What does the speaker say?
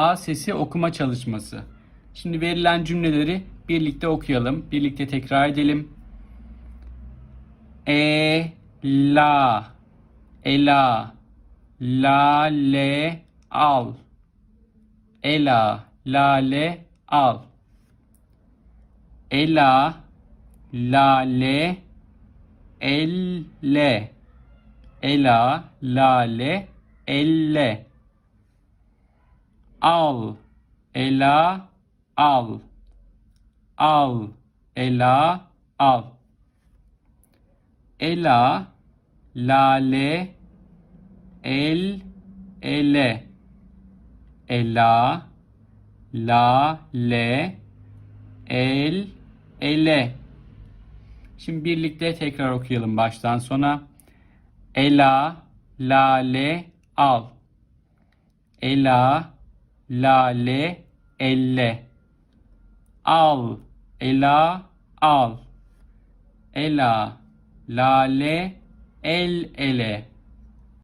A sesi okuma çalışması. Şimdi verilen cümleleri birlikte okuyalım. Birlikte tekrar edelim. E la ela lale al ela lale al ela lale elle ela lale elle al ela al al ela al ela lale el ele ela lale el ele Şimdi birlikte tekrar okuyalım baştan sona. Ela, lale, al. Ela, lale, elle. Al, ela, al. Ela, lale, el ele.